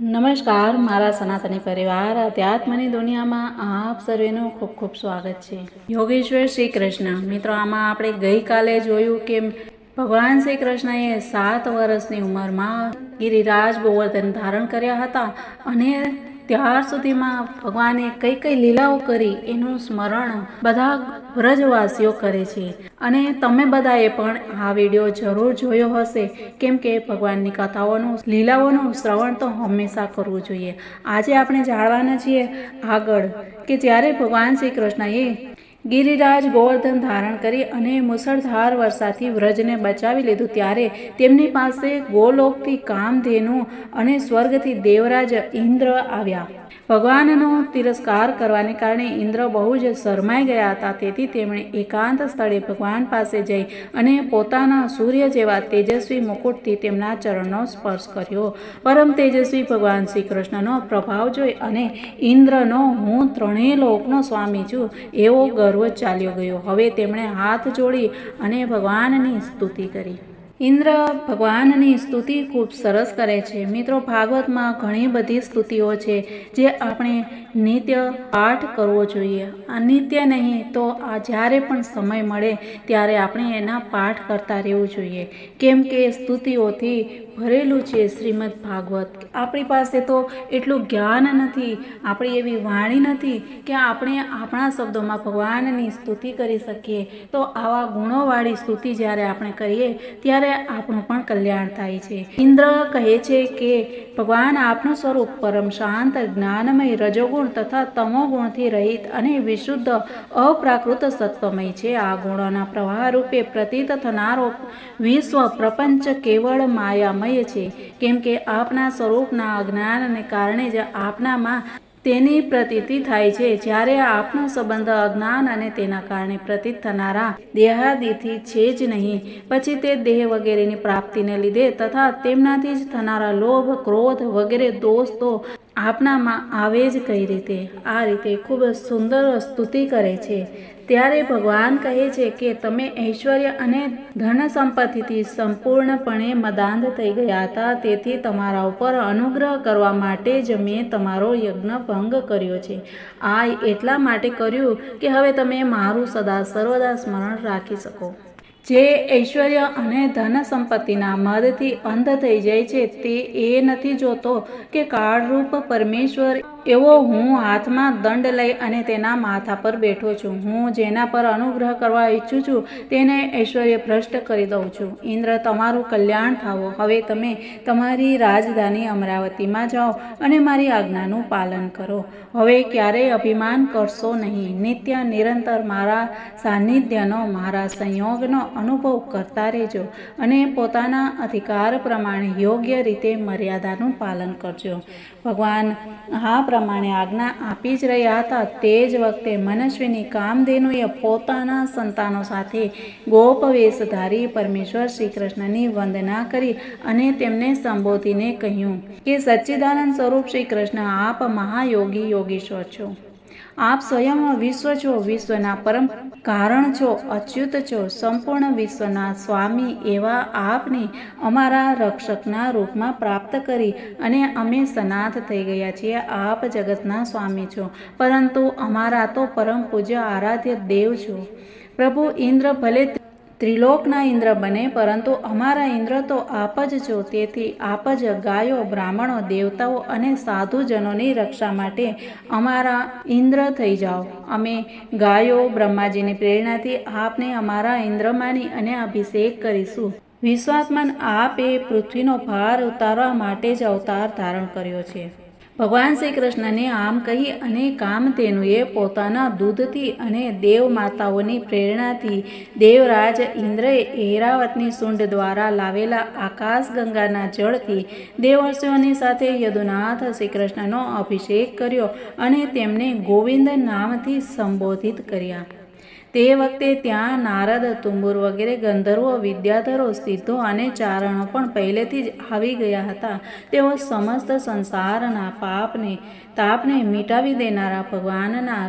નમસ્કાર, મારા સનાતની પરિવાર, અધ્યાત્મની દુનિયામાં આપ સર્વેનું ખૂબ ખૂબ સ્વાગત છે. યોગેશ્વર શ્રી કૃષ્ણ મિત્રો, આમાં આપણે ગઈકાલે જોયું કે ભગવાન શ્રી કૃષ્ણએ સાત વર્ષની ઉંમરમાં ગિરિરાજ ગોવર્ધન ધારણ કર્યા હતા અને ત્યાર સુધીમાં ભગવાને કઈ કઈ લીલાઓ કરી એનું સ્મરણ બધા વ્રજવાસીઓ કરે છે. અને તમે બધાએ પણ આ વીડિયો જરૂર જોયો હશે. કેમ કે ભગવાનની કથાઓનું, લીલાઓનું શ્રવણ તો હંમેશા કરવું જોઈએ. આજે આપણે જાણવાના છીએ આગળ કે જ્યારે ભગવાન શ્રી કૃષ્ણએ ગિરિરાજ ગોવર્ધન ધારણ કરી અને મુસળધાર વરસાદથી વ્રજને બચાવી લીધું ત્યારે તેમની પાસે ગોલોકથી કામધેનુ અને સ્વર્ગથી દેવરાજ ઇન્દ્ર આવ્યા. ભગવાનનો તિરસ્કાર કરવાને કારણે ઇન્દ્ર બહુ જ શરમાઈ ગયા હતા. તેથી તેમણે એકાંત સ્થળે ભગવાન પાસે જઈ અને પોતાના સૂર્ય જેવા તેજસ્વી મુકુટથી તેમના ચરણનો સ્પર્શ કર્યો. પરમ તેજસ્વી ભગવાન શ્રી કૃષ્ણનો પ્રભાવ જોઈ અને ઇન્દ્રનો હું ત્રણેય લોકનો સ્વામી છું, એવો ગર્વ ચાલ્યો ગયો. હવે તેમણે હાથ જોડી અને ભગવાનની સ્તુતિ કરી. ઇન્દ્ર ભગવાનની સ્તુતિ ખૂબ સરસ કરે છે. મિત્રો, ભાગવતમાં ઘણી બધી સ્તુતિઓ છે જે આપણે નિત્ય પાઠ કરવો જોઈએ. આ નિત્ય નહીં તો આ જ્યારે પણ સમય મળે ત્યારે આપણે એના પાઠ કરતા રહેવું જોઈએ. કેમ કે સ્તુતિઓથી ભરેલું છે શ્રીમદ ભાગવત. આપણી પાસે તો એટલું જ્ઞાન નથી, આપણી એવી વાણી નથી કે આપણે આપણા શબ્દોમાં ભગવાનની સ્તુતિ કરી શકીએ. તો આવા ગુણોવાળી સ્તુતિ જ્યારે આપણે કરીએ, ત્યારે આપણું પણ કલ્યાણ થાય છે. ઇન્દ્ર કહે છે કે, ભગવાન આપનું સ્વરૂપ પરમ શાંત, જ્ઞાનમય, રજોગુણ તથા તમોગુણથી રહિત અને વિશુદ્ધ, અપ્રાકૃત સત્વમય છે. આ ગુણોના પ્રવાહ રૂપે પ્રતીત થનારો વિશ્વ પ્રપંચ કેવળ માયામય છે. કેમ કે આપના સ્વરૂપના અજ્ઞાનને કારણે જ આપનામાં તેની પ્રતીતિ થાય છે. જ્યારે આપનો સંબંધ અજ્ઞાન અને તેના કારણે પ્રતીત થનારા દેહાદિથી છે જ નહીં. પછી તે દેહ વગેરેની પ્રાપ્તિને લીધે તથા તેમનાથી જ થનારા લોભ, ક્રોધ વગેરે દોષ આપનામાં આવે જ કઈ રીતે? આ રીતે ખૂબ સુંદર સ્તુતિ કરે છે. ત્યારે ભગવાન કહે છે કે તમે ઐશ્વર્ય અને ધન સંપત્તિથી સંપૂર્ણપણે મદાંધ થઈ ગયા હતા. તેથી તમારા ઉપર અનુગ્રહ કરવા માટે જ મેં તમારો યજ્ઞ ભંગ કર્યો છે. આ એટલા માટે કર્યું કે હવે તમે મારું સદા સર્વદા સ્મરણ રાખી શકો. જે ઐશ્વર્ય અને ધન સંપત્તિના મદથી અંધ થઈ જાય છે, તે એ નથી જોતો કે કાળરૂપ પરમેશ્વર એવો હું હાથમાં દંડ લઈ અને તેના માથા પર બેઠો છું. હું જેના પર અનુગ્રહ કરવા ઈચ્છું છું, તેને ઐશ્વર્ય ભ્રષ્ટ કરી દઉં છું. ઇન્દ્ર, તમારું કલ્યાણ થાવો. હવે તમે તમારી રાજધાની અમરાવતીમાં જાઓ અને મારી આજ્ઞાનું પાલન કરો. હવે ક્યારેય અભિમાન કરશો નહીં. નિત્ય, નિરંતર મારા સાનિધ્યનો, મારા સંયોગનો અનુભવ કરતા રહેજો અને પોતાના અધિકાર પ્રમાણે યોગ્ય રીતે મર્યાદાનું પાલન કરજો. ભગવાન આ પ્રમાણે આજ્ઞા આપી જ રહ્યા હતા. તે જ વખતે મનસ્વીની કામધેનુએ પોતાના સંતાનો સાથે ગોપવેશ ધારી પરમેશ્વર શ્રી કૃષ્ણની વંદના કરી અને તેમને સંબોધીને કહ્યું કે, સચ્ચિદાનંદ સ્વરૂપ શ્રી કૃષ્ણ આપ મહાયોગી યોગીશ્વર છો. આપ સ્વયં વિશ્વ છો, વિશ્વના પરમ કારણ છો, અચ્યુત છો, સંપૂર્ણ વિશ્વના સ્વામી એવા આપને અમારા રક્ષકના રૂપમાં પ્રાપ્ત કરી અને અમે સનાથ થઈ ગયા છીએ, આપ જગતના સ્વામી છો. પરંતુ અમારા તો પરમ પૂજ્ય આરાધ્ય દેવ છો. પ્રભુ ઇન્દ્ર ભલે ત્રિલોકના ઇન્દ્ર બને, પરંતુ અમારા ઇન્દ્ર તો આપ જ છો. તેથી આપ જ ગાયો, બ્રાહ્મણો, દેવતાઓ અને સાધુજનોની રક્ષા માટે અમારા ઇન્દ્ર થઈ જાઓ. અમે ગાયો, બ્રહ્માજીની પ્રેરણાથી આપને અમારા ઇન્દ્ર માની અને અભિષેક કરીશું. વિશ્વાસમાન આપે પૃથ્વીનો ભાર ઉતારવા માટે જ અવતાર ધારણ કર્યો છે. ભગવાન શ્રી કૃષ્ણને આમ કહી અને કામધેનુએ પોતાના દૂધથી અને દેવ માતાઓની પ્રેરણાથી દેવરાજ ઇન્દ્રએ ઐરાવતની સુંડ દ્વારા લાવેલા આકાશ ગંગાના જળથી દેવર્ષિઓની સાથે યદુનાથ શ્રી કૃષ્ણનો અભિષેક કર્યો અને તેમને ગોવિંદ નામથી સંબોધિત કર્યા. તે વખતે ત્યાં નારદ, તુંબુર વગેરે ગંધર્વો, વિદ્યાધરો સ્થિતો અને ચારણો પણ પહેલેથી જ આવી ગયા હતા. તેઓ સમસ્ત સંસારના પાપને, તાપને મિટાવી દેનારા ભગવાનના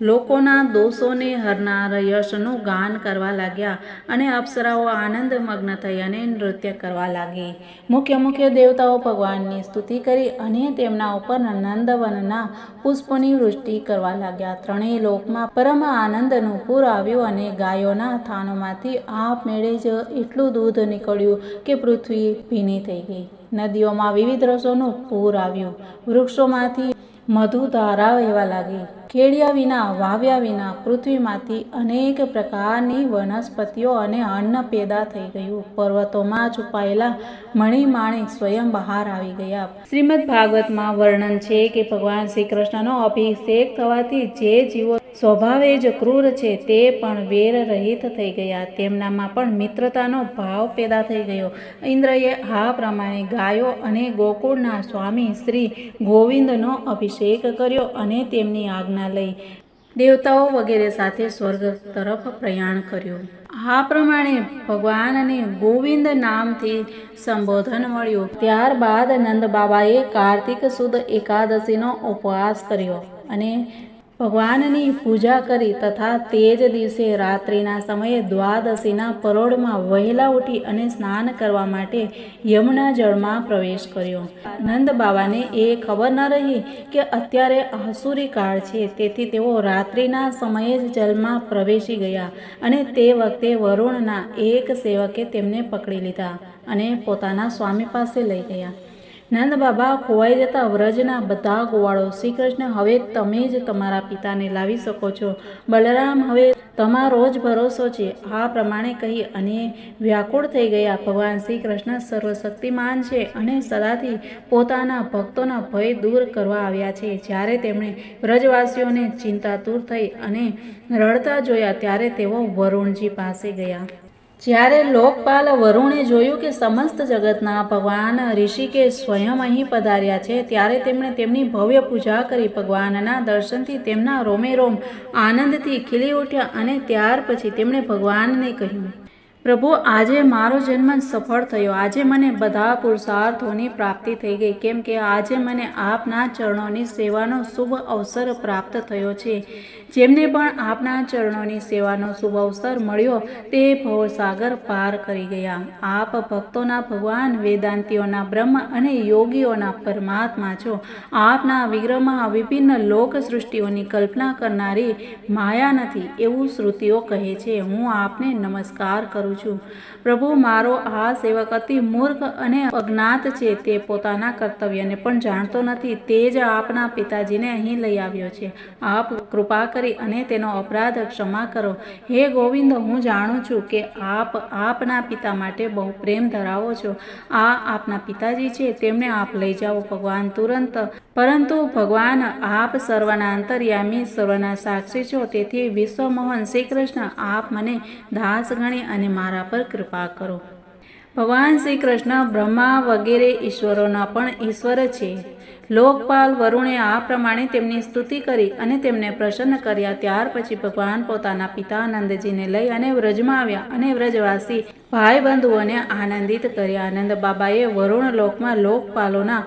લોકોના દોષોને હરનાર યશનું ગાન કરવા લાગ્યા અને અપ્સરાઓ આનંદ મગ્ન થઈ અને નૃત્ય કરવા લાગી. મુખ્ય મુખ્ય દેવતાઓ ભગવાનની સ્તુતિ કરી અને તેમના ઉપર નંદવનના પુષ્પોની વૃષ્ટિ કરવા લાગ્યા. ત્રણેય લોકમાં પરમ આનંદનું પૂર આવ્યું અને ગાયોના થાનોમાંથી આપમેળે જ એટલું દૂધ નીકળ્યું કે પૃથ્વી ભીની થઈ ગઈ. નદીઓમાં વિવિધ રસોનું પૂર આવ્યું. વૃક્ષોમાંથી મધુ ધારા વહેવા લાગી. ખેડિયા વિના, વાવ્યા વિના પૃથ્વીમાંથી અનેક પ્રકારની વનસ્પતિઓ અને અન્ન પેદા થઈ ગયું. પર્વતોમાં છુપાયેલા મણીમાણી સ્વયં બહાર આવી ગયા. શ્રીમદ ભાગવતમાં વર્ણન છે કે ભગવાન શ્રી કૃષ્ણનો અભિષેક થવાથી જે જીવો સ્વભાવે જ ક્રૂર છે તે પણ વેર રહિત થઈ ગયા. તેમનામાં પણ મિત્રતાનો ભાવ પેદા થઈ ગયો. ઇન્દ્રએ આ પ્રમાણે ગાયો અને ગોકુળના સ્વામી શ્રી ગોવિંદનો અભિષેક કર્યો અને તેમની આજ્ઞા લઈ દેવતાઓ વગેરે સાથે સ્વર્ગ તરફ પ્રયાણ કર્યું. આ પ્રમાણે ભગવાનને ગોવિંદ નામથી સંબોધન મળ્યું. ત્યારબાદ નંદ બાબાએ કાર્તિક સુદ એકાદશીનો ઉપવાસ કર્યો અને ભગવાનની પૂજા કરી તથા તે જ દિવસે રાત્રિના સમયે દ્વાદશીના પરોળમાં વહેલા ઉઠી અને સ્નાન કરવા માટે યમુના જળમાં પ્રવેશ કર્યો. નંદ બાબાને એ ખબર ન રહી કે અત્યારે આસુરી કાળ છે, તેથી તેઓ રાત્રિના સમયે જ જલમાં પ્રવેશી ગયા અને તે વખતે વરુણના એક સેવકે તેમને પકડી લીધા અને પોતાના સ્વામી પાસે લઈ ગયા. નંદ બાબા ખોવાઈ જતા વ્રજના બધા ગોવાળો શ્રી કૃષ્ણ હવે તમે જ તમારા પિતાને લાવી શકો છો. બલરામ હવે તમારો જ ભરોસો છે. આ પ્રમાણે કહી અને વ્યાકુળ થઈ ગયા. ભગવાન શ્રી કૃષ્ણ સર્વશક્તિમાન છે અને સદાથી પોતાના ભક્તોના ભય દૂર કરવા આવ્યા છે. જ્યારે તેમણે વ્રજવાસીઓને ચિંતા દૂર થઈ અને રડતા જોયા, ત્યારે તેઓ વરુણજી પાસે ગયા. જ્યારે લોકપાલ વરુણે જોયું કે સમસ્ત જગતના ભગવાન ઋષિકેશ સ્વયં અહીં પધાર્યા છે, ત્યારે તેમણે તેમની ભવ્ય પૂજા કરી ભગવાનના દર્શનથી તેમના રોમે રોમ આનંદથી ખીલી ઉઠ્યા અને ત્યાર પછી તેમણે ભગવાનને કહ્યું પ્રભુ, આજે મારો જન્મ સફળ થયો. આજે મને બધા પુરુષાર્થોની પ્રાપ્તિ થઈ ગઈ, કેમ કે આજે મને આપના ચરણોની સેવાનો શુભ અવસર પ્રાપ્ત થયો છે. જેમને પણ આપના ચરણોની સેવાનો શુભ અવસર મળ્યો, તે ભવસાગર પાર કરી ગયા. આપ ભક્તોના ભગવાન, વેદાંતિઓના બ્રહ્મ અને યોગીઓના પરમાત્મા છો. આપના વિગ્રહમાં વિભિન્ન લોક સૃષ્ટિઓની કલ્પના કરનારી માયા નથી, એવું શ્રુતિઓ કહે છે. હું આપને નમસ્કાર કરું છું. પ્રભુ, મારો આ સેવક અતિ મૂર્ખ અને અજ્ઞાત છે. તે પોતાના કર્તવ્યને પણ જાણતો નથી. તે જ આપના પિતાજીને અહીં લઈ આવ્યો છે. આપ કૃપા કરી અને તેનો અપરાધ ક્ષમા કરો. હે ગોવિંદ, હું જાણું છું કે આપ આપના પિતા માટે બહુ પ્રેમ ધરાવો છો. આ આપના પિતાજી છે, તેમને આપ લઈ જાઓ ભગવાન તુરંત. પરંતુ ભગવાન, આપ સર્વના અંતર્યામી સર્વના સાક્ષી છો. તેથી વિશ્વમોહન શ્રી કૃષ્ણ આપ મને દાસ ગણી અને મારા પર કૃપા કરો. ભગવાન શ્રી કૃષ્ણ બ્રહ્મા વગેરે ઈશ્વરોના પણ ઈશ્વર છે. લોકપાલ વરુણે આ પ્રમાણે તેમની સ્તુતિ કરી અને તેમને પ્રસન્ન કર્યા. ત્યાર પછી ભગવાન પોતાના પિતા આનંદજીને લઈ અને વ્રજમાં આવ્યા અને વ્રજવાસી ભાઈ બંધુઓને આનંદિત કર્યા. આનંદ બાબાએ વરુણ લોકમાં લોકપાલોના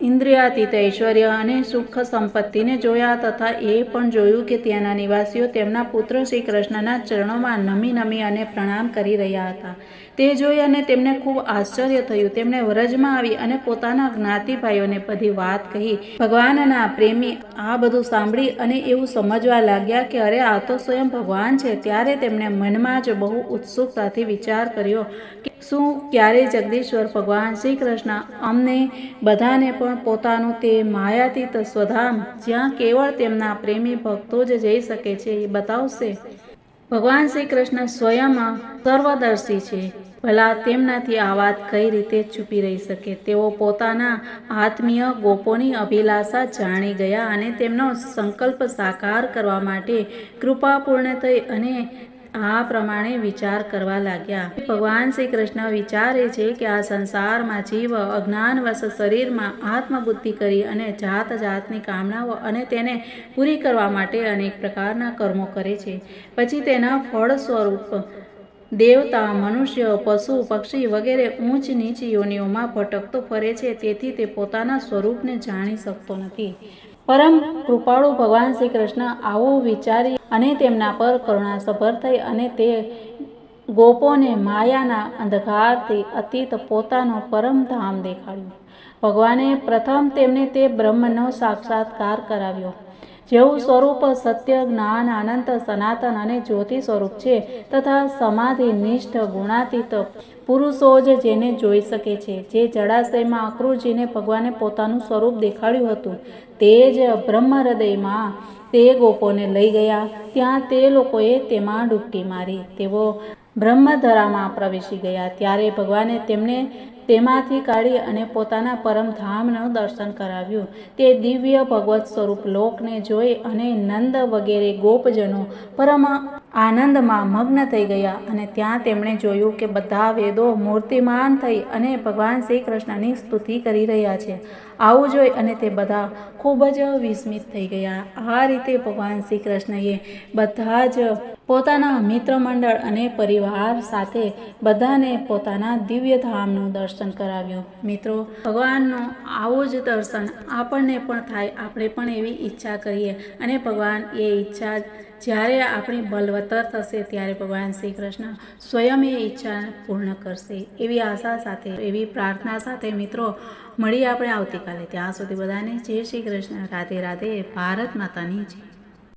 ઇન્દ્રિયાતીત ઐશ્વર્ય અને સુખ સંપત્તિને જોયા તથા એ પણ જોયું કે ત્યાંના નિવાસીઓ તેમના પુત્ર શ્રી કૃષ્ણના ચરણોમાં નમી નમી અને પ્રણામ કરી રહ્યા હતા. તે જોઈ અને તેમને ખૂબ આશ્ચર્ય થયું. તેમણે વ્રજમાં આવી અને પોતાના જ્ઞાતિભાઈઓને બધી વાત કહી. ભગવાનના પ્રેમી આ બધું સાંભળી અને એવું સમજવા લાગ્યા કે અરે આ તો સ્વયં ભગવાન છે. ત્યારે તેમણે મનમાં જ બહુ ઉત્સુકતાથી વિચાર કર્યો શું ક્યારે જગદીશ્વર ભગવાન શ્રી કૃષ્ણ અમને બધાને પણ પોતાનું તે માયાતીત સ્વધામ જ્યાં કેવળ તેમના પ્રેમી ભક્તો જ જઈ શકે છે એ બતાવશે. ભગવાન શ્રી કૃષ્ણ સ્વયં સર્વદર્શી છે. ભલા તેમનાથી આ વાત કઈ રીતે છુપી રહી શકે? તેઓ પોતાના આત્મીય ગોપોની અભિલાષા જાણી ગયા અને તેમનો સંકલ્પ સાકાર કરવા માટે કૃપાપૂર્ણ થઈ અને આ પ્રમાણે વિચાર કરવા લાગ્યા. ભગવાન શ્રી કૃષ્ણ વિચારે છે કે આ સંસારમાં જીવ, અજ્ઞાનવશ શરીરમાં આત્મબુદ્ધિ કરી અને જાત જાતની કામનાઓ અને તેને પૂરી કરવા માટે અનેક પ્રકારના કર્મો કરે છે. પછી તેના ફળ સ્વરૂપ દેવતા, મનુષ્ય, પશુ, પક્ષી વગેરે ઊંચ નીચ યોનિઓમાં ભટકતો ફરે છે. તેથી તે પોતાના સ્વરૂપને જાણી શકતો નથી. પરમ કૃપાળુ ભગવાન શ્રી કૃષ્ણ આવું વિચારી અને તેમના પર કરુણાસભર થઈ અને તે ગોપોને માયાના અંધકારથી અતીત પોતાનો પરમધામ દેખાડ્યું. ભગવાને પ્રથમ તેમને તે બ્રહ્મનો સાક્ષાત્કાર કરાવ્યો. જેવું સ્વરૂપ સત્ય, જ્ઞાન, અનંત, સનાતન અને જ્યોતિ સ્વરૂપ છે, તથા સમાધિ, નિષ્ઠ, ગુણાતીત પુરુષો જ જેને જોઈ શકે છે. જે જળાશયમાં અક્રૂરજીને ભગવાને પોતાનું સ્વરૂપ દેખાડ્યું હતું, તે જ બ્રહ્મ હૃદયમાં તે ગોપોને લઈ ગયા. ત્યાં તે લોકોએ તેમાં ડૂબકી મારી. તેઓ બ્રહ્મધરામાં પ્રવેશી ગયા. ત્યારે ભગવાને તેમને તેમાંથી કાઢી અને પોતાના પરમધામનું દર્શન કરાવ્યું. તે દિવ્ય ભગવત સ્વરૂપ લોકને જોઈ અને નંદ વગેરે ગોપજનો પરમ આનંદમાં મગ્ન થઈ ગયા અને ત્યાં તેમણે જોયું કે બધા વેદો મૂર્તિમાન થઈ અને ભગવાન શ્રી કૃષ્ણની સ્તુતિ કરી રહ્યા છે. આવું જોઈ અને તે બધા ખૂબ જ વિસ્મિત થઈ ગયા. આ રીતે ભગવાન શ્રી કૃષ્ણએ બધા જ પોતાના મિત્ર મંડળ અને પરિવાર સાથે બધાને પોતાના દિવ્ય ધામનું દર્શન કરાવ્યું. મિત્રો, ભગવાનનું આવું જ દર્શન આપણને પણ થાય, આપણે પણ એવી ઈચ્છા કરીએ. અને ભગવાન એ ઈચ્છા જ્યારે આપણી બલવત્તર થશે ત્યારે ભગવાન શ્રી કૃષ્ણ સ્વયં એ ઈચ્છા પૂર્ણ કરશે. એવી આશા સાથે, એવી પ્રાર્થના સાથે મિત્રો મળીએ આપણે આવતીકાલે. ત્યાં સુધી બધાને જય શ્રી કૃષ્ણ. રાધે રાધે. ભારત માતાની જય.